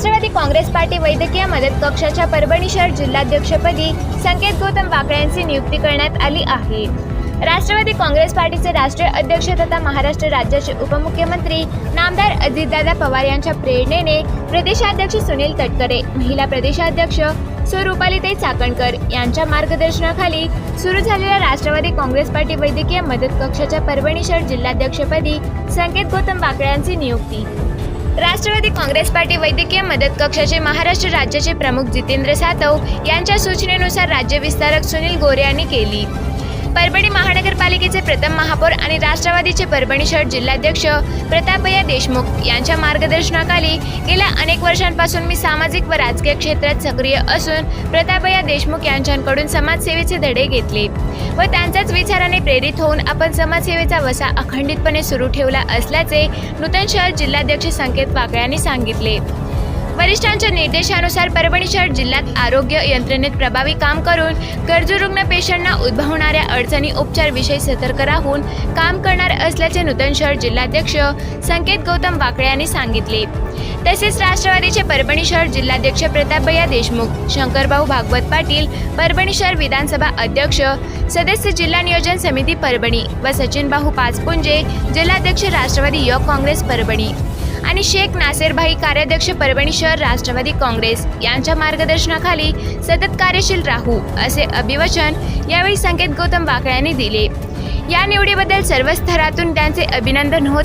Rashtrawadi Congress party वैद्यकीय मदत कक्षाच्या परभणी शहर जिल्हाध्यक्षपदी संकेत गौतम वाकळे यांची नियुक्ती करण्यात आली आहे. राष्ट्रवादी काँग्रेस पार्टीचे राष्ट्रीय अध्यक्ष तथा महाराष्ट्र राज्याचे उपमुख्यमंत्री नामदार अजितदादा पवार यांच्या प्रेरणेने प्रदेशाध्यक्ष सुनील तटकरे महिला प्रदेशाध्यक्ष सौ चाकणकर यांच्या मार्गदर्शनाखाली सुरू झालेल्या राष्ट्रवादी काँग्रेस पार्टी वैद्यकीय मदत कक्षाच्या परभणी शहर जिल्हाध्यक्षपदी संकेत गौतम बाकड्यांची नियुक्ती. राष्ट्रवादी काँग्रेस पार्टी वैद्यकीय मदत कक्षाचे महाराष्ट्र राज्याचे प्रमुख जितेंद्र सातव यांच्या सूचनेनुसार राज्य विस्तारक सुनील गोरे यांनी केली. परभणी महानगरपालिकेचे प्रथम महापौर आणि राष्ट्रवादीचे परभणी शहर जिल्हाध्यक्ष प्रतापय्या देशमुख यांच्या मार्गदर्शनाखाली गेल्या अनेक वर्षांपासून मी सामाजिक व राजकीय क्षेत्रात सक्रिय असून प्रतापय्या देशमुख यांच्याकडून समाजसेवेचे धडे घेतले व त्यांच्याच विचाराने प्रेरित होऊन आपण समाजसेवेचा वसा अखंडितपणे सुरू ठेवला असल्याचे नूतन शहर जिल्हाध्यक्ष संकेत वाकळ्यांनी सांगितले. वरिष्ठांच्या निर्देशानुसार परभणी शहर जिल्ह्यात आरोग्य यंत्रणेत प्रभावी काम करून गरजू रुग्ण पेशंटना उद्भवणाऱ्या अडचणी उपचार विषयी सतर्क राहून काम करणार असल्याचे नूतन शहर जिल्हाध्यक्ष संकेत गौतम वाकळे यांनी सांगितले. तसेच राष्ट्रवादीचे परभणी शहर जिल्हाध्यक्ष प्रतापभैया देशमुख शंकरभाऊ भागवत पाटील परभणी शहर विधानसभा अध्यक्ष सदस्य जिल्हा नियोजन समिती परभणी व सचिन भाऊ पाचपुंजे जिल्हाध्यक्ष राष्ट्रवादी युवक काँग्रेस परभणी. आणि शेख नासेरभाई कार्याध्यक्ष परभणी शहर राष्ट्रवादी काँग्रेस यांच्या मार्गदर्शनाखाली सतत कार्यशील राहू असे अभिवचन यावेळी संकेत गौतम वाकळे यांनी दिले. या निवडीबद्दल सर्व स्तरातून त्यांचे अभिनंदन होत